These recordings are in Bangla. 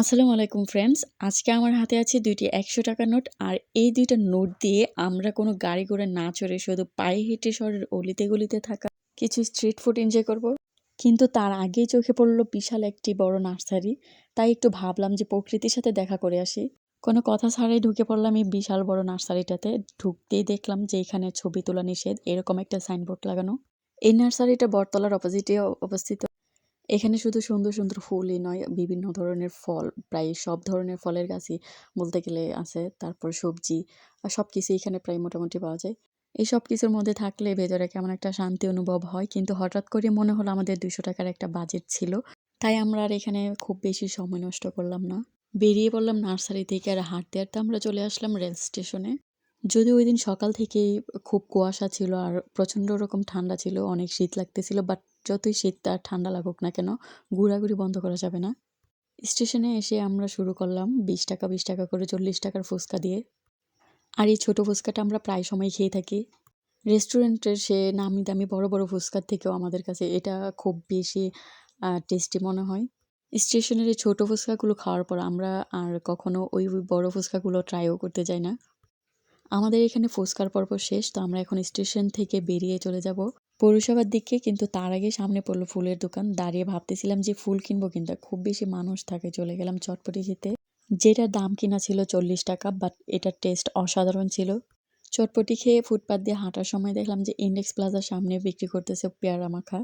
আসসালামু আলাইকুম ফ্রেন্ডস আজকে আমার হাতে আছে দুইটি একশো টাকার নোট আর এই দুইটা নোট দিয়ে আমরা কোনো গাড়ি করে না চড়ে শুধু পায়ে হেঁটে শহরের অলিতে গলিতে থাকা কিছু স্ট্রিট ফুড এনজয় করব। কিন্তু তার আগেই চোখে পড়ল বিশাল একটি বড় নার্সারি, তাই একটু ভাবলাম যে প্রকৃতির সাথে দেখা করে আসি। কোনো কথা ছাড়াই ঢুকে পড়লাম এই বিশাল বড় নার্সারিটাতে, ঢুকতেই দেখলাম যে এখানে ছবি তোলা নিষেধ, এরকম একটা সাইনবোর্ড লাগানো। এই নার্সারিটা বটতলার অপোজিটে অবস্থিত। এখানে শুধু সুন্দর সুন্দর ফুলই নয়, বিভিন্ন ধরনের ফল, প্রায় সব ধরনের ফলের গাছই বলতে গেলে আছে। তারপর সবজি আর সব কিছুই এখানে প্রায় মোটামুটি পাওয়া যায়। এই সব কিছুর মধ্যে থাকলে ভেতরে কেমন একটা শান্তি অনুভব হয়। কিন্তু হঠাৎ করে মনে হলো আমাদের দুশো টাকার একটা বাজেট ছিল। তাই আমরা আর এখানে খুব বেশি সময় নষ্ট করলাম না। বেরিয়ে পড়লাম নার্সারি থেকে আর হাঁটতে হাঁটতে আমরা চলে আসলাম রেল স্টেশনে। যদিও ওই দিন সকাল থেকেই খুব কুয়াশা ছিল আর প্রচণ্ড রকম ঠান্ডা ছিল, অনেক শীত লাগতেছিল, বাট যতই শীত আর ঠান্ডা লাগুক না কেন, ঘোরাঘুরি বন্ধ করা যাবে না। স্টেশনে এসে আমরা শুরু করলাম বিশ টাকা বিশ টাকা করে চল্লিশ টাকার ফুচকা দিয়ে। আর এই ছোটো ফুচকাটা আমরা প্রায় সময় খেয়ে থাকি। রেস্টুরেন্টের সে নামি দামি বড় বড় ফুচকার থেকেও আমাদের কাছে এটা খুব বেশি টেস্টি মনে হয়। স্টেশনের এই ছোটো ফুচকাগুলো খাওয়ার পর আমরা আর কখনো ওই বড় ফুচকাগুলো ট্রাইও করতে যাই না। আমাদের এখানে ফুচকার পর্ব শেষ, তো আমরা এখন স্টেশন থেকে বেরিয়ে চলে যাব। পৌরসভার দিকে কিন্তু তার আগে সামনে পড়ল ফুলের দোকান। দাঁড়িয়ে ভাবতেছিলাম যে ফুল কিনবো কিন্তু খুব বেশি মানুষ থাকে, চলে গেলাম চটপটি খেতে। যেটার দাম কিনা ছিল চল্লিশ টাকা বাট এটার টেস্ট অসাধারণ ছিল। চটপটি খেয়ে ফুটপাত দিয়ে হাঁটার সময় দেখলাম যে ইন্ডেক্স প্লাজার সামনে বিক্রি করতেছে পেয়ারা মাখা।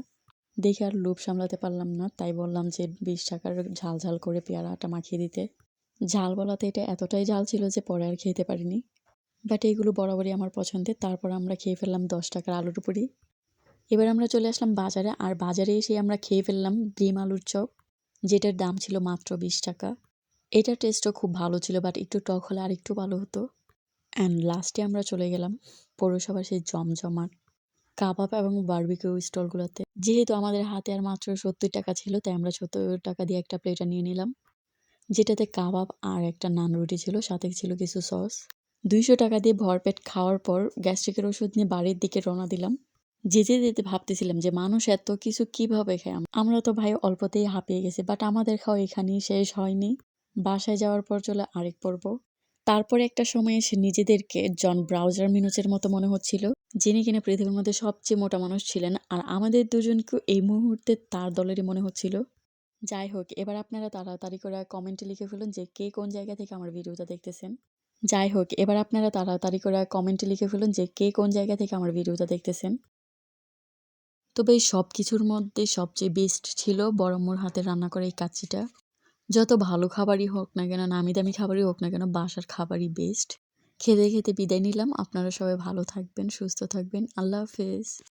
দেখে আর লোভ সামলাতে পারলাম না, তাই বললাম যে বিশ টাকার ঝাল ঝাল করে পেয়ারাটা মাখিয়ে দিতে। ঝাল বলাতে এটা এতটাই ঝাল ছিল যে পরে আর খেতে পারিনি। বাট এইগুলো বরাবরই আমার পছন্দের, তারপর আমরা খেয়ে ফেললাম দশ টাকার আলুর পুরি। এবার আমরা চলে আসলাম বাজারে, আর বাজারে এসে আমরা খেয়ে ফেললাম ডিম আলুর চপ, যেটার দাম ছিল মাত্র বিশ টাকা। এটার টেস্টও খুব ভালো ছিল বাট একটু টক হলে আর একটু ভালো হতো। অ্যান্ড লাস্টে আমরা চলে গেলাম পৌরসভার সেই জমজমাট কাবাব এবং বার্বিকিউ স্টলগুলোতে যেহেতু আমাদের হাতে আর মাত্র সত্তর টাকা ছিল, তাই আমরা সত্তর টাকা দিয়ে একটা প্লেটা নিয়ে নিলাম, যেটাতে কাবাব আর একটা নান রুটি ছিল, সাথে ছিল কিছু সস দুইশো টাকা দিয়ে ভরপেট খাওয়ার পর গ্যাস্ট্রিকের ওষুধ নিয়ে বাড়ির দিকে রওনা দিলাম। যেতে যেতে ভাবতেছিলাম যে মানুষ এত কিছু কীভাবে খায়? আমরা তো ভাই অল্পতেই হাঁপিয়ে গেছি বাট আমাদের খাওয়া এখানেই শেষ হয়নি। বাসায় যাওয়ার পর চলে আরেক পর্ব। তারপরে একটা সময় এসে নিজেদেরকে জন ব্রাউজার মিনুচের মতো মনে হচ্ছিল, যিনি কিনা পৃথিবীর মধ্যে সবচেয়ে মোটা মানুষ ছিলেন, আর আমাদের দুজনকেও এই মুহূর্তে তার দলেরই মনে হচ্ছিল। যাই হোক, এবার আপনারা তাড়াতাড়ি করে কমেন্টে লিখে ফেলুন যে কে কোন জায়গা থেকে আমার ভিডিওটা দেখতেছেন। যাই হোক, এবার আপনারা তাড়াতাড়ি করে কমেন্টে লিখে ফেলুন যে কে কোন জায়গা থেকে আমার ভিডিওটা দেখতেছেন। তবে এই সব কিছুর মধ্যে সবচেয়ে বেস্ট ছিল বড়ম্মুর হাতে রান্না করা এই কাচ্চিটা। যত ভালো খাবারই হোক না কেন, নামি দামি খাবারই হোক না কেন, বাসার খাবারই বেস্ট খেতে খেতে বিদায় নিলাম। আপনারা সবাই ভালো থাকবেন, সুস্থ থাকবেন। আল্লাহ হাফেজ।